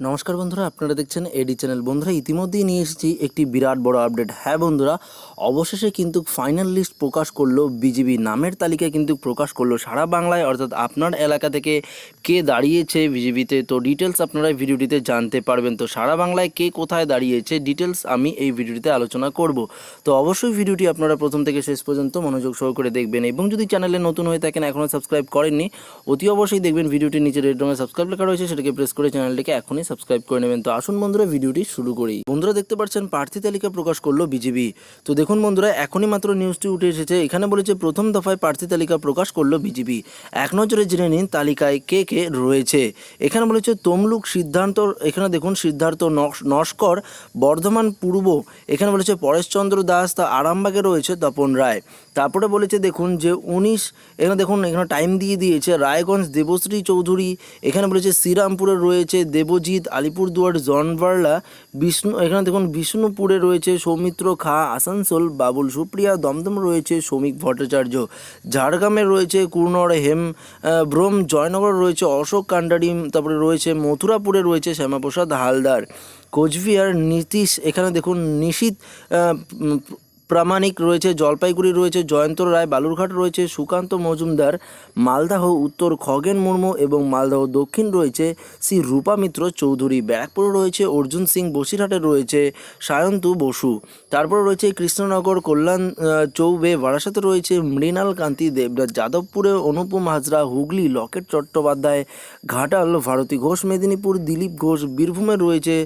নমস্কার বন্ধুরা, আপনারা দেখছেন এডি চ্যানেল বন্ধুরা, ইতিমধ্যেই নিয়ে এসেছি একটি বিরাট বড় আপডেট। হ্যাঁ বন্ধুরা, অবশেষে কিন্তু ফাইনাল লিস্ট প্রকাশ করল বিজিবি নামের তালিকা কিন্তু প্রকাশ করল সারা বাংলায়, অর্থাৎ আপনার এলাকা থেকে কে দাঁড়িয়েছে বিজিবিতে তো। ডিটেলস আপনারা ভিডিওটিতে জানতে পারবেন। তো সারা বাংলায় কে কোথায় দাঁড়িয়েছে ডিটেলস আমি এই ভিডিওটিতে আলোচনা করব। তো অবশ্যই ভিডিওটি আপনারা প্রথম থেকে শেষ পর্যন্ত মনোযোগ সহকারে দেখবেন এবং যদি চ্যানেলে নতুন হয়ে থাকেন, এখনও সাবস্ক্রাইব করেননি, অতি অবশ্যই দেখবেন ভিডিওটির নিচে রেড রঙের সাবস্ক্রাইব লেখা রয়েছে, সেটাকে প্রেস করে চ্যানেলটিকে এখনই সাবস্ক্রাইব করে নেবেন। তো আসুন বন্ধুরা, ভিডিওটি শুরু করি। বন্ধুরা, দেখতে পাচ্ছেন, প্রার্থী তালিকা প্রকাশ করল বিজেপি। তো দেখুন বন্ধুরা, এখনই মাত্র নিউজটি উঠে এসেছে। এখানে বলেছে, প্রথম দফায় প্রার্থী তালিকা প্রকাশ করল বিজেপি। এক নজরে জেনে নিন তালিকায় কে কে রয়েছে। এখানে বলেছে, তমলুক, সিদ্ধান্ত এখানে দেখুন, সিদ্ধার্থ নস- নস্কর, বর্ধমান পূর্ব। এখানে বলেছে, পরেশচন্দ্র দাস, তা আরামবাগে রয়েছে তপন রায়। তারপরে বলেছে, দেখুন যে উনিশ, এখানে দেখুন, এখানে টাইম দিয়ে দিয়েছে, রায়গঞ্জ দেবশ্রী চৌধুরী। এখানে বলেছে, শ্রীরামপুরে রয়েছে দেবজিৎ আলিপুরদুয়ার জনবার্লা বিষ্ণু, এখানে দেখুন বিষ্ণুপুরে রয়েছে সৌমিত্র খা, আসানসোল, বাবুল সুপ্রিয়া, দমদম রয়েছে শ্রমিক ভট্টাচার্য, ঝাড়গ্রামে রয়েছে কুর্নর হেম ব্রোম জয়নগর রয়েছে অশোক কান্ডারি, তারপরে রয়েছে মথুরাপুরে রয়েছে শ্যামাপ্রসাদ হালদার, কোচবিহার নীতিশ, এখানে দেখুন নিশীত প্রামাণিক রয়েছে, জলপাইগুড়ি রয়েছে, জয়ন্ত রায়, বালুরঘাট রয়েছে, সুকান্ত মজুমদার, মালদাহ, উত্তর খগেন মুর্মু এবং মালদাহ দক্ষিণ রয়েছে শ্রী রূপা মিত্র চৌধুরী। ব্যারাকপুরে রয়েছে অর্জুন সিং, বসিরহাটে রয়েছে সায়ন্তু বসু। তারপরে রয়েছে কৃষ্ণনগর, কল্যাণ চৌবে, বারাসাতে রয়েছে মৃণাল কান্তি দেবরাজ যাদবপুরে অনুপম হাজরা, হুগলি, লকেট চট্টোপাধ্যায়, ঘাটাল, ভারতী ঘোষ, মেদিনীপুর, দিলীপ ঘোষ, বীরভূমে রয়েছে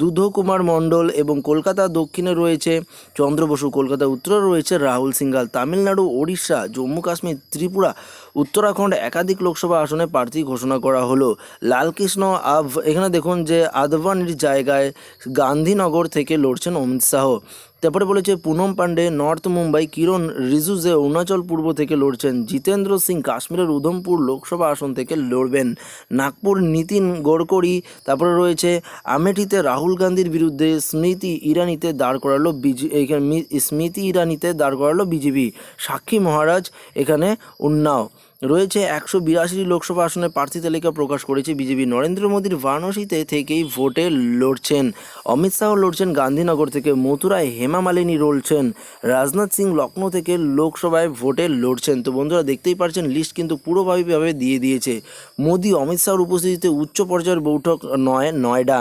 দুধ কুমার মণ্ডল এবং কলকাতা দক্ষিণে রয়েছে চন্দ্র বসু কলকাতা উত্তরে রয়েছে রাহুল সিঙ্গাল, তামিলনাড়ু, ওড়িশা, জম্মু কাশ্মীর, ত্রিপুরা, উত্তরাখণ্ড একাধিক লোকসভা আসনে প্রার্থী ঘোষণা করা হলো। লালকৃষ্ণ আভ, এখানে দেখুন যে আদবানির জায়গায় গান্ধীনগর থেকে লড়ছেন অমিত শাহ। তারপরে বলেছে, পুনম পান্ডে নর্থ মুম্বাই, কিরণ রিজুজে, অরুণাচল পূর্ব থেকে লড়ছেন। জিতেন্দ্র সিং, কাশ্মীরের উধমপুর লোকসভা আসন থেকে লড়বেন। নাগপুর নীতিন গড়করি তারপরে রয়েছে, আমেঠিতে রাহুল গান্ধীর বিরুদ্ধে স্মৃতি ইরানিতে দাঁড় করালো বিজে, এখানে স্মৃতি ইরানিতে দাঁড় করালো বিজেপি। সাক্ষী মহারাজ, এখানে উন্নাও। রয়েছে একশো বিরাশিটি লোকসভা আসনে প্রার্থী তালিকা প্রকাশ করেছে বিজেপি। নরেন্দ্র মোদীর বারাণসীতে থেকেই ভোটে লড়ছেন। অমিত শাহ লড়ছেন গান্ধীনগর থেকে, মথুরায় হেমা মালিনী লড়ছেন, রাজনাথ সিং লখনৌ থেকে লোকসভায় ভোটে লড়ছেন। তো বন্ধুরা, দেখতেই পারছেন লিস্ট কিন্তু পুরোভাবেভাবে দিয়ে দিয়েছে। মোদী, অমিত শাহর উপস্থিতিতে উচ্চ পর্যায়ের বৈঠক নয়, নয়ডা।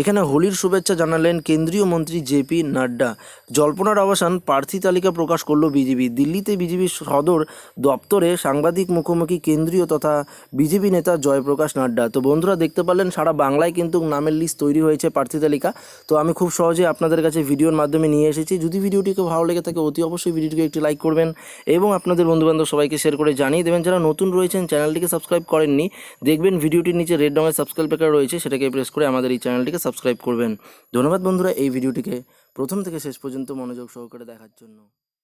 এখানে হোলির শুভেচ্ছা জানালেন কেন্দ্রীয় মন্ত্রী জেপি নাড্ডা। জল্পনার অবসান প্রার্থী তালিকা প্রকাশ করল বিজেপি। দিল্লিতে বিজেপির সদর দপ্তরে সাংবাদিক মুখোমুখি কেন্দ্রীয় তথা বিজেপি নেতা জয়প্রকাশ নাড্ডা। তো বন্ধুরা, দেখতে পারলেন, সারা বাংলায় কিন্তু নামের লিস্ট তৈরি হয়েছে প্রার্থী তালিকা। তো আমি খুব সহজে আপনাদের কাছে ভিডিওর মাধ্যমে নিয়ে এসেছি। যদি ভিডিওটিকে ভালো লেগে থাকে, অতি অবশ্যই ভিডিওটিকে একটি লাইক করবেন এবং আপনাদের বন্ধুবান্ধব সবাইকে শেয়ার করে জানিয়ে দেবেন। যারা নতুন রয়েছেন চ্যানেলটিকে সাবস্ক্রাইব করেননি, দেখবেন ভিডিওটির নিচে রেড রঙের সাবস্ক্রাইব লেখা রয়েছে, সেটাকে প্রেস করে আমাদের এই চ্যানেলটিকে সাবস্ক্রাইব করবেন। ধন্যবাদ বন্ধুরা এই ভিডিওটিকে। প্রথম থেকে শেষ পর্যন্ত মনোযোগ সহকারে দেখার জন্য।